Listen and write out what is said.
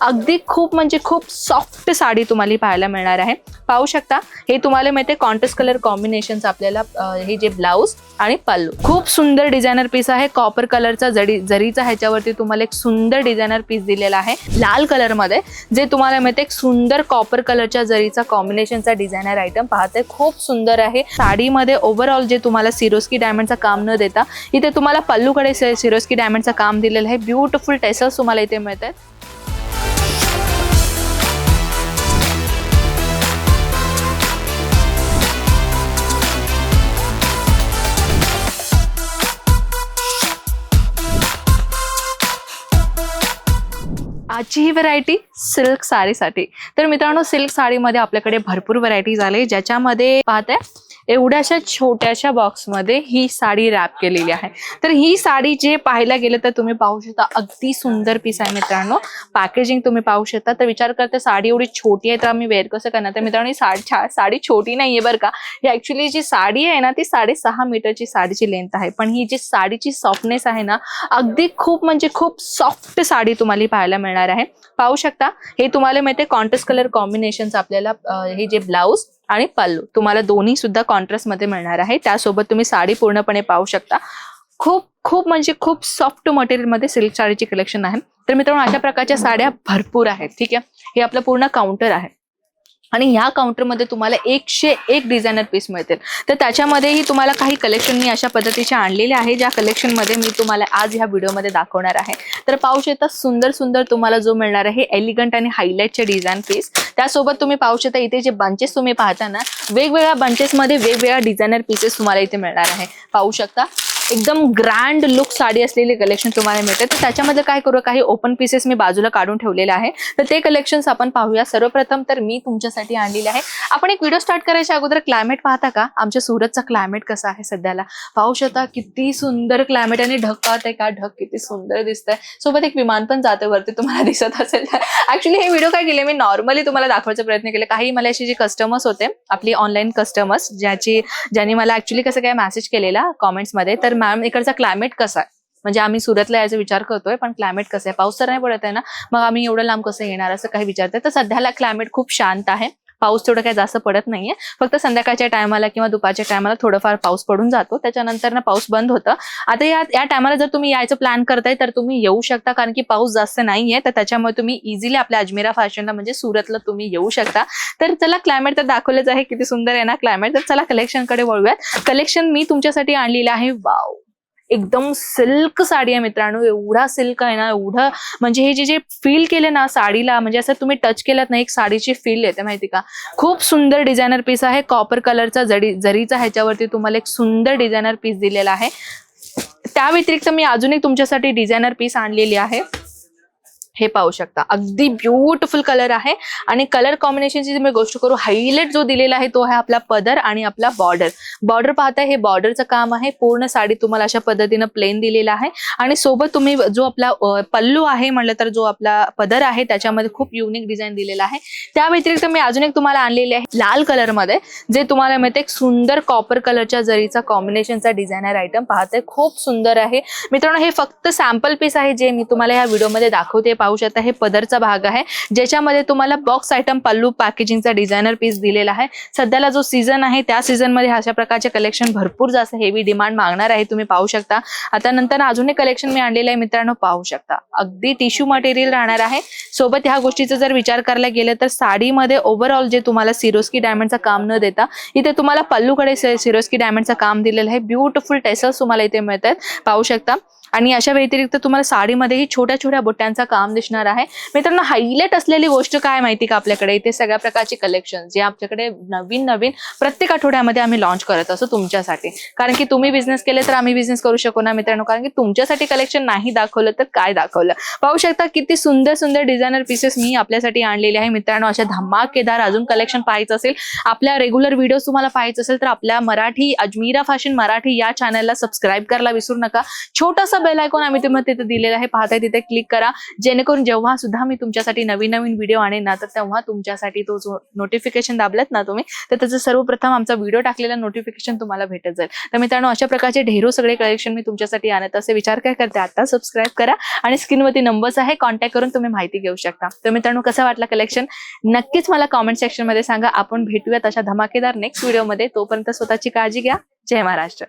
अगदी खूप म्हणजे खूप सॉफ्ट साडी तुम्हाला पाहायला मिळणार आहे. पाहू शकता हे तुम्हाला माहिती आहे कॉन्ट्रास्ट कलर कॉम्बिनेशन आपल्याला हे जे ब्लाऊज आणि पल्लू खूप सुंदर डिझायनर पीस आहे. कॉपर कलरचा जडी जरीचा ह्याच्यावरती तुम्हाला एक सुंदर डिझायनर पीस दिलेला आहे. लाल कलरमध्ये जे तुम्हाला माहिती एक सुंदर कॉपर कलरच्या जरीचा कॉम्बिनेशनचा डिझायनर आयटम पाहते. खूप सुंदर आहे. साडीमध्ये ओव्हरऑल जे तुम्हाला सिरोस्की डायमंडचा काम न देता इथे तुम्हाला पल्लूकडे सिरोस्की डायमंडचं काम दिलेलं आहे. ब्युटिफुल टेसल्स तुम्हाला इथे मिळत आजची ही व्हरायटी सिल्क साडीसाठी. तर मित्रांनो सिल्क साडीमध्ये आपल्याकडे भरपूर व्हरायटीज आले ज्याच्यामध्ये पाहते एवढ्याशा छोट्याशा बॉक्समध्ये ही साडी रॅप केलेली आहे. तर ही साडी जे पाहायला गेलं तर तुम्ही पाहू शकता अगदी सुंदर पीस आहे मित्रांनो. पॅकेजिंग तुम्ही पाहू शकता. तर विचार करते साडी एवढी छोटी आहे तर आम्ही वेअर कसं करणार? तर मित्रांनो ही साडी छा- साडी छोटी नाहीये बरं का. ही ऍक्च्युली जी साडी आहे ना ती साडेसहा मीटरची साडीची लेंथ आहे. पण ही जी साडीची सॉफ्टनेस आहे ना अगदी खूप म्हणजे खूप सॉफ्ट साडी तुम्हाला पाहायला मिळणार आहे. पाहू शकता. हे तुम्हाला माहिती आहे कॉन्ट्रास्ट कलर कॉम्बिनेशन आपल्याला हे जे ब्लाऊज आणि पल्लू. तुम्हाला दोन्ही सुद्धा कॉन्ट्रास्टमध्ये मिळणार आहे. त्यासोबत तुम्ही साडी पूर्णपणे पाहू शकता. खूप खूप म्हणजे खूप सॉफ्ट मटेरियलमध्ये सिल्क साडीची कलेक्शन आहे. तर मित्रांनो अशा प्रकारच्या साड्या भरपूर आहेत. ठीक आहे? हे आपलं पूर्ण काउंटर आहे. आणि ह्या काउंटरमध्ये तुम्हाला एकशे एक डिझायनर पीस मिळतील. तर त्याच्यामध्येही तुम्हाला काही कलेक्शन मी अशा पद्धतीचे आणलेले आहे ज्या कलेक्शनमध्ये मी तुम्हाला आज ह्या व्हिडिओमध्ये दाखवणार आहे. तर पाहू शकता सुंदर सुंदर तुम्हाला जो मिळणार आहे एलिगंट आणि हायलाईटचे डिझाईन पीस त्यासोबत तुम्ही पाहू शकता इथे जे बंचेस तुम्ही पाहता ना वेगवेगळ्या बंचेसमध्ये वेगवेगळ्या डिझायनर पीसेस तुम्हाला इथे मिळणार आहे. पाहू शकता? एकदम ग्रँड लुक साडी असलेली कलेक्शन तुम्हाला मिळते. तर त्याच्यामध्ये काय करू काही ओपन पीसेस मी बाजूला काढून ठेवलेले आहे. तर ते कलेक्शन्स आपण पाहूया. सर्वप्रथम तर मी तुमच्यासाठी आणलेले आहे. आपण एक व्हिडिओ स्टार्ट करायच्या अगोदर क्लायमेट पाहता का? आमच्या सुरतचा क्लायमेट कसा आहे सध्याला? पाहू शकता किती सुंदर क्लायमेट आणि ढग पाहत आहे का? ढग किती सुंदर दिसतंय. सोबत एक विमान पण जाते वरती तुम्हाला दिसत असेल. ऍक्च्युली हे व्हिडिओ काय केले? मी नॉर्मली तुम्हाला दाखवायचा प्रयत्न केला. काही मला अशी जी कस्टमर्स होते आपली ऑनलाईन कस्टमर्स ज्याची ज्यांनी मला ऍक्च्युली कसं काय मेसेज केलेला कॉमेंट्समध्ये तर मॅम इकडचा क्लायमेट कसा आहे? म्हणजे आम्ही सुरतला यायचा विचार करतोय पण क्लायमेट कसं आहे? पाऊस तर नाही पडत आहे ना? मग आम्ही एवढं लांब कसं येणार असं काही विचारतोय. तर सध्याला क्लायमेट खूप शांत आहे. पाऊस तेवढं काही जास्त पडत नाहीये. फक्त संध्याकाळच्या टायमाला किंवा दुपारच्या टायमाला थोडंफार पाऊस पडून जातो. त्याच्यानंतर ना पाऊस बंद होतं. आता या या टायमाला जर तुम्ही यायचं प्लॅन करताय तर तुम्ही येऊ शकता. कारण की पाऊस जास्त नाहीये. तर त्याच्यामुळे तुम्ही इझिली आपल्या अजमेरा फॅशनला म्हणजे सुरतला तुम्ही येऊ शकता. तर चला क्लायमेट तर दाखवलंच आहे. किती सुंदर आहे ना क्लायमेट तर चला कलेक्शनकडे वळूयात. कलेक्शन मी तुमच्यासाठी आणलेलं आहे. वाव एकदम सिल्क साडी आहे मित्रांनो. एवढा सिल्क आहे ना एवढं म्हणजे हे जे जे फील केले ना साडीला म्हणजे असं तुम्ही टच केलं ना एक साडीची फील येते माहिती का? खूप सुंदर डिझायनर पीस आहे. कॉपर कलरचा जडी जरीचा ह्याच्यावरती तुम्हाला एक सुंदर डिझायनर पीस दिलेला आहे. त्या व्यतिरिक्त मी अजून एक तुमच्यासाठी डिझायनर पीस आणलेली आहे. हे पाहू शकता. अगदी ब्युटिफुल कलर आहे. आणि कलर कॉम्बिनेशनची जर मी गोष्ट करू हायलाइट जो दिलेला आहे तो आहे आपला पदर आणि आपला बॉर्डर बॉर्डर पाहता हे बॉर्डरचं काम आहे. पूर्ण साडी तुम्हाला अशा पद्धतीनं प्लेन दिलेला आहे. आणि सोबत तुम्ही जो आपला पल्लू आहे म्हणलं तर जो आपला पदर आहे त्याच्यामध्ये खूप युनिक डिझाईन दिलेला आहे. त्या व्यतिरिक्त मी अजून एक तुम्हाला आणलेले आहे लाल कलरमध्ये जे तुम्हाला मिळते एक सुंदर कॉपर कलरच्या जरीचा कॉम्बिनेशनचा डिझायनर आयटम पाहताय खूप सुंदर आहे. मित्रांनो हे फक्त सॅम्पल पीस आहे जे मी तुम्हाला या व्हिडिओमध्ये दाखवते. पाहू शकता हे पदरचा भाग आहे ज्याच्यामध्ये तुम्हाला बॉक्स आयटम पल्लू पॅकेजिंगचा डिझायनर पीस दिलेला आहे. सध्याला जो सीझन आहे त्या सीझनमध्ये अशा प्रकारचे कलेक्शन भरपूर जास्त हेवी डिमांड मागणार आहे तुम्ही पाहू शकता. आता नंतर अजून एक कलेक्शन मी आणलेलं आहे मित्रांनो पाहू शकता. अगदी टिश्यू मटेरियल राहणार आहे. सोबत ह्या गोष्टीचा जर विचार करायला गेलं तर साडीमध्ये ओव्हरऑल जे तुम्हाला सिरोस्की डायमंडचं काम न देता इथे तुम्हाला पल्लूकडे सिरोस्की डायमंडचं काम दिलेलं आहे. ब्युटिफुल टेसल्स तुम्हाला इथे मिळतात. पाहू शकता. आणि अशा व्यतिरिक्त तुम्हाला साडीमध्येही छोट्या छोट्या बुट्ट्यांचा काम दिसणार आहे. मित्रांनो हायलाइट असलेली गोष्ट काय माहिती का आपल्याकडे? इथे सगळ्या प्रकारचे कलेक्शन जे आपल्याकडे नवीन नवीन प्रत्येक आठवड्यामध्ये आम्ही लॉन्च करत असतो तुमच्यासाठी. कारण की तुम्ही बिझनेस केले तर आम्ही बिझनेस करू शकू ना मित्रांनो? कारण की तुमच्यासाठी कलेक्शन नाही दाखवलं तर काय दाखवलं? पाहू शकता किती सुंदर सुंदर डिझायनर पीसेस मी आपल्यासाठी आणलेले आहे. मित्रांनो अशा धमाकेदार अजून कलेक्शन पाहायचं असेल आपल्या रेग्युलर व्हिडिओ तुम्हाला पाहायचं असेल तर आपल्या मराठी अजमीरा फॅशन मराठी या चॅनलला सबस्क्राईब करायला विसरू नका. छोटासा छोटासा बेल आयकॉन आम्ही तुम्हाला तिथे दिलेला आहे. पाहताय तिथे क्लिक करा. जेणेकरून जेव्हा सुद्धा मी तुमच्यासाठी नवीन नवीन व्हिडिओ आणेन ना तर तेव्हा तुमच्यासाठी तो जो नोटिफिकेशन दाबलात ना तुम्ही तर त्याचं सर्वप्रथम आमचा व्हिडिओ टाकलेला नोटिफिकेशन तुम्हाला भेटत जाईल. तर मित्रांनो अशा प्रकारचे ढेरो सगळे कलेक्शन मी तुमच्यासाठी आणत असे. विचार काय करते आता सबस्क्राईब करा आणि स्क्रीनवरती नंबर्स आहे कॉन्टॅक्ट करून तुम्ही माहिती घेऊ शकता. तर मित्रांनो कसं वाटलं कलेक्शन नक्कीच मला कॉमेंट सेक्शनमध्ये सांगा. आपण भेटूयात अशा धमाकेदार नेक्स्ट व्हिडिओमध्ये तोपर्यंत स्वतःची काळजी घ्या. जय महाराष्ट्र.